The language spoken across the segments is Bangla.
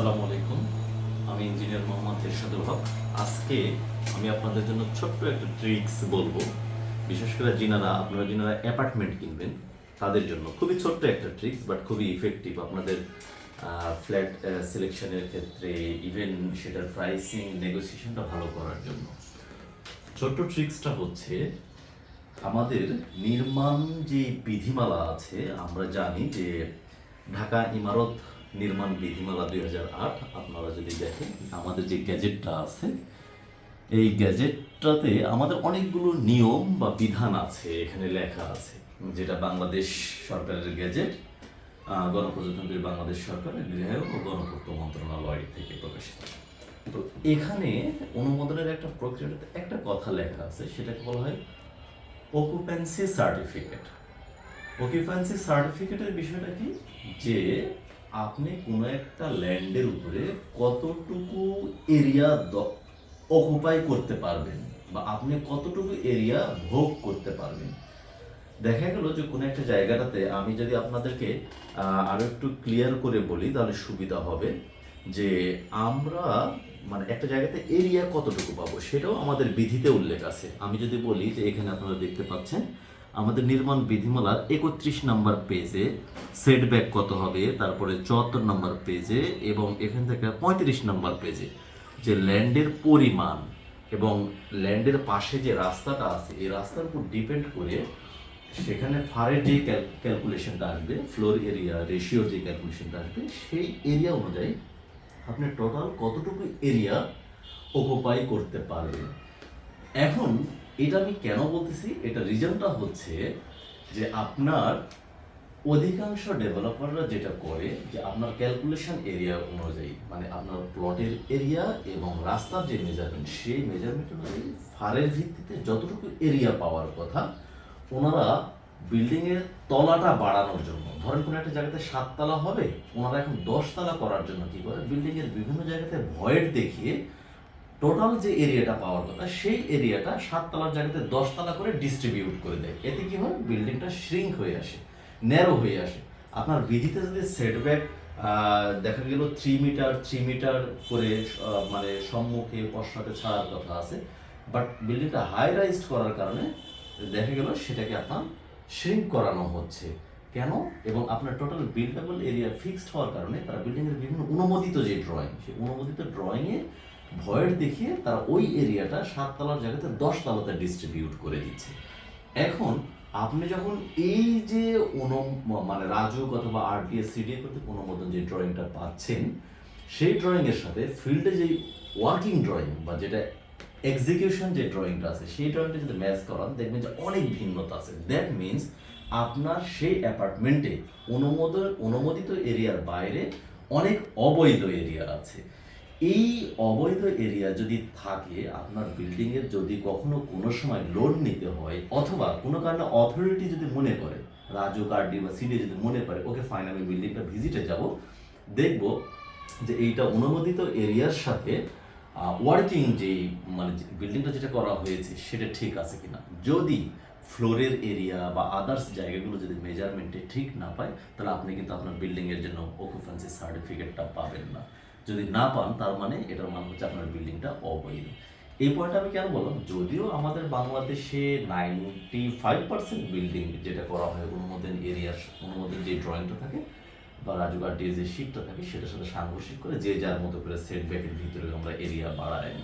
আসসালামু আলাইকুম। আমি ইঞ্জিনিয়ার মোহাম্মদ এরশাদুল হক। আজকে আমি আপনাদের জন্য ছোট্ট একটা ট্রিক্স বলব। বিশেষ করে যিনারা, আপনারা যিনারা অ্যাপার্টমেন্ট কিনবেন, তাদের জন্য খুবই ছোট্ট একটা ট্রিক্স, বাট খুবই ইফেক্টিভ আপনাদের ফ্ল্যাট সিলেকশনের ক্ষেত্রে ইভেন সেটার প্রাইসিং নেগোসিয়েশনটা ভালো করার জন্য। ছোট্ট ট্রিক্সটা হচ্ছে, আমাদের নির্মাণ যে বিধিমালা আছে, আমরা জানি যে ঢাকা ইমারত নির্মাণ বিধিমালা দুই হাজার আট, আপনারা যদি দেখেন, আমাদের যে গ্যাজেটটা আছে, এই গ্যাজেটটাতে আমাদের অনেকগুলো নিয়ম বা বিধান আছে, এখানে লেখা আছে, যেটা বাংলাদেশ সরকারের গ্যাজেট গণপ্রজাতন্ত্রী বাংলাদেশ সরকারের গৃহায়ন ও গণপূর্ত মন্ত্রণালয় থেকে প্রকাশিত। তো এখানে অনুমোদনের একটা প্রক্রিয়াতে একটা কথা লেখা আছে, সেটাকে বলা হয় অকুপেন্সি সার্টিফিকেট অকুপেন্সি সার্টিফিকেটের বিষয়টা কি? যে আপনি কোনো একটা ল্যান্ডের উপরে কতটুকু এরিয়া অকুপাই করতে পারবেন বা আপনি কতটুকু এরিয়া ভোগ করতে পারবেন। দেখা গেল যে কোনো একটা জায়গাটাতে আমি যদি আপনাদেরকে আহ, আরও একটু ক্লিয়ার করে বলি তাহলে সুবিধা হবে যে আমরা মানে একটা জায়গাতে এরিয়া কতটুকু পাবো সেটাও আমাদের বিধিতে উল্লেখ আছে। আমি যদি বলি যে এখানে আপনারা দেখতে পাচ্ছেন আমাদের নির্মাণ বিধিমালার একত্রিশ নাম্বার পেজে সেটব্যাক কত হবে, তারপরে চুয়াত্তর নাম্বার পেজে এবং এখান থেকে পঁয়ত্রিশ নাম্বার পেজে যে ল্যান্ডের পরিমাণ এবং ল্যান্ডের পাশে যে রাস্তাটা আছে, এই রাস্তার উপর ডিপেন্ড করে সেখানে ফারের যে ক্যালকুলেশনটা আসবে ফ্লোর এরিয়া রেশিওর যে ক্যালকুলেশনটা আসবে, সেই এরিয়া অনুযায়ী আপনি টোটাল কতটুকু এরিয়া অকুপাই করতে পারবেন। এখন এটা আমি কেন বলতেছি? এটা রিজনটা হচ্ছে যে আপনার অধিকাংশ ডেভেলপাররা যেটা করে যে আপনার ক্যালকুলেশন এরিয়া অনুযায়ী মানে আপনার প্লটের এরিয়া এবং রাস্তার যে মেজারমেন্ট সেই মেজারমেন্ট অনুযায়ী ফারের ভিত্তিতে যতটুকু এরিয়া পাওয়ার কথা, ওনারা বিল্ডিং এর তলাটা বাড়ানোর জন্য, ধরেন কোনো একটা জায়গাতে সাততলা হবে, ওনারা এখন দশতলা করার জন্য কি করে? বিল্ডিং এর বিভিন্ন জায়গাতে ভয়েড দেখিয়ে টোটাল যে এরিয়াটা পাওয়ার কথা, সেই এরিয়াটা সাততলার জায়গাতে দশতলা করে ডিস্ট্রিবিউট করে দেয়। এতে কি হয়? বিল্ডিংটা শ্রিঙ্ক হয়ে আসে ন্যারো হয়ে আসে। আপনার বিধিতে যদি সেটব্যাক দেখা গেল থ্রি মিটার থ্রি মিটার করে মানে সম্মুখে পশ্চাতে ছাড়ার কথা আছে বাট বিল্ডিংটা হাই রাইজড করার কারণে দেখা গেল সেটাকে আপনার শ্রিঙ্ক করানো হচ্ছে। কেন? এবং আপনার টোটাল বিল্ডেবল এরিয়া ফিক্সড হওয়ার কারণে তারা বিল্ডিংয়ের বিভিন্ন অনুমোদিত যে ড্রয়িং সেই অনুমোদিত ড্রয়িংয়ে ভয়েড দেখিয়ে তারা ওই এরিয়াটা সাততলার জায়গাতে দশতলাতে ডিস্ট্রিবিউট করে দিচ্ছে। এখন আপনি যখন এই যে অনু মানে রাজুক অথবা আরটিএস সিডিএ কর্তৃক অনুমোদন যে ড্রয়িংটা পাচ্ছেন, সেই ড্রয়িংয়ের সাথে ফিল্ডে যে ওয়ার্কিং ড্রয়িং বা যেটা এক্সিকিউশন যে ড্রয়িংটা আছে, সেই ড্রয়িংটা যদি ম্যাচ করান, দেখবেন যে অনেক ভিন্নতা আছে। দ্যাট মিনস আপনার সেই অ্যাপার্টমেন্টে অনুমোদন, অনুমোদিত এরিয়ার বাইরে অনেক অবৈধ এরিয়া আছে। এই অবৈধ এরিয়া যদি থাকে, আপনার বিল্ডিং এর যদি কখনো কোনো সময় লোন নিতে হয়, অথবা কোনো কারণে অথরিটি যদি মনে করে রাজু কার্ডি বা সিডি যদি মনে করে, ওকে ফাইন আমি বিল্ডিংটা ভিজিটে যাব, দেখব যে এইটা অনুমোদিত এরিয়ার সাথে ওয়ার্কিং যে মানে বিল্ডিংটা যেটা করা হয়েছে, সেটা ঠিক আছে কিনা। যদি ফ্লোরের এরিয়া বা আদার্স জায়গাগুলো যদি মেজারমেন্টে ঠিক না পায়, তাহলে আপনি কিন্তু আপনার বিল্ডিংয়ের জন্য অকুপেন্সি সার্টিফিকেটটা পাবেন না। যদি না পান, তার মানে এটার মানে হচ্ছে আপনার বিল্ডিংটা অবৈধ। এই পয়েন্ট আমি কেন বললাম? যদিও আমাদের বাংলাদেশে নাইনটি ফাইভ পার্সেন্ট বিল্ডিং যেটা করা হয়, অনুমোদন এরিয়ার অনুমোদন যে ড্রয়িংটা থাকে বা রাজুগার দিয়ে যে শিটটা থাকে, সেটার সাথে সাংঘর্ষিক করে যে যার মতো করে সেট ব্যাকের ভিতরে আমরা এরিয়া বাড়াই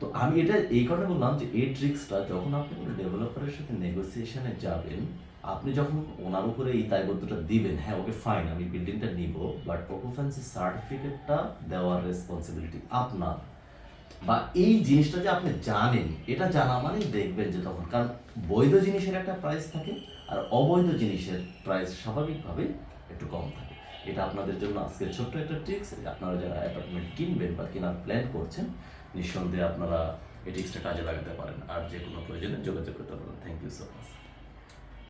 তো আমি এটা এই কারণে বললাম যে এই ট্রিক্সটা যখন আপনি কোনো ডেভেলপারের সাথে নেগোসিয়েশনে যাবেন আপনি যখন ওনার উপরে এই দায়বদ্ধতা দিবেন হ্যাঁ ওকে ফাইন আমি বিল্ডিংটা নিব বাট অকুপেন্সি সার্টিফিকেটটা দেওয়ার রেসপন্সিবিলিটি আপনার। বা এই জিনিসটা যে আপনি জানেন, এটা জানা মানেই দেখবেন যে তখন, কারণ বৈধ জিনিসের একটা প্রাইস থাকে, আর অবৈধ জিনিসের প্রাইস স্বাভাবিকভাবে একটু কম থাকে। এটা আপনাদের জন্য আজকের ছোট্ট একটা ট্রিক্স আপনারা যারা অ্যাপার্টমেন্ট কিনবেন বা কেনার প্ল্যান করছেন, নিঃসন্দেহে আপনারা এই ট্রিক্সটা কাজে লাগাতে পারেন। আর যে কোনো প্রয়োজনে যোগাযোগ করতে পারেন। Thank you so much